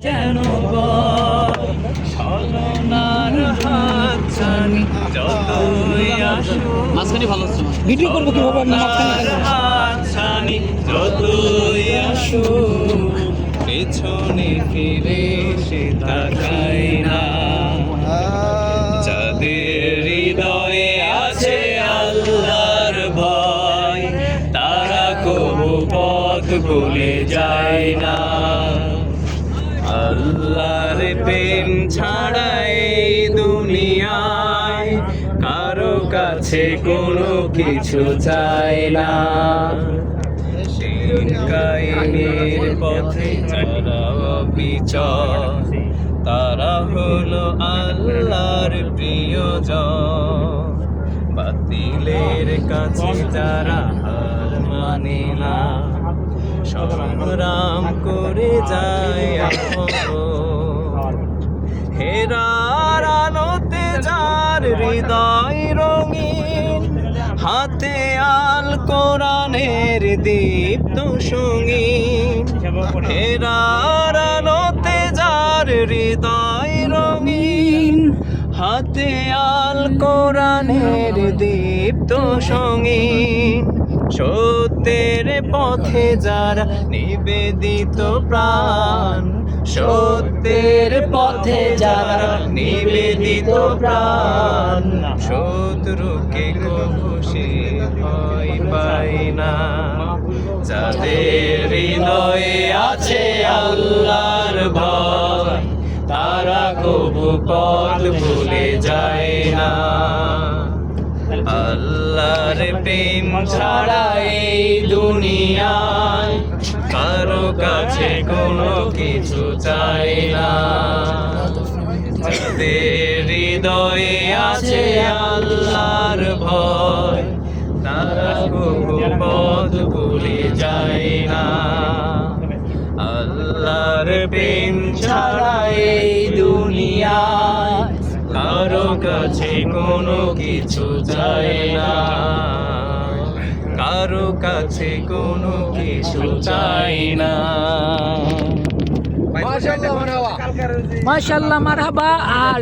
যেন মাঝখানে ভালো হচ্ছে ভিডিও করব কীভাবে আপনি মাঝখানে? যতই পেছনে ফিরে সে তাকাই না। যাদের হৃদয়ে আছে আল্লাহর ভয় তারা কবু পথ ভুলে যায় না। আল্লাহর প্রেম ছাড়াই দুনিয়ায় কারও কাছে কোনো কিছু চাই না। কায়েমের পথে যারা অবিচল, তারা হলো আল্লাহর প্রিয়জন। বাতিলের কাছে যারা হার মানে না। সংগ্রাম করে যায় যার হৃদয় রঙিন, হাতে আল কোরআনের দীপ্ত সঙ্গীন হেরার আলোতে যার হৃদয় রঙিন, হাতে আল কোরআনের দীপ্ত সঙ্গীন সত্যের পথে যারা নিবেদিত প্রাণ, সত্যের পথে যারা নিবেদিত প্রাণ, শত্রুকে সে ভয় পাই না। যাদের হৃদয়ে আছে আল্লাহর ভয়, তারা কবু পথ ভুলে যায় না। আল্লাহর প্রেম ছাড়া এই দুনিয়ায় কারও কাছে কোনো কিছু চাই না। যাদের হৃদয়ে আছে আল্লাহর ভয়, তারা পথ ভুলে যায় না। আল্লাহর প্রেম ছাড়া এই দুনিয়ায় কারও কাছে কোনো কিছু চাই না। কারও কাছে কোনো কিছু চাই না। মাশাল্লাহ মারহাবা। আর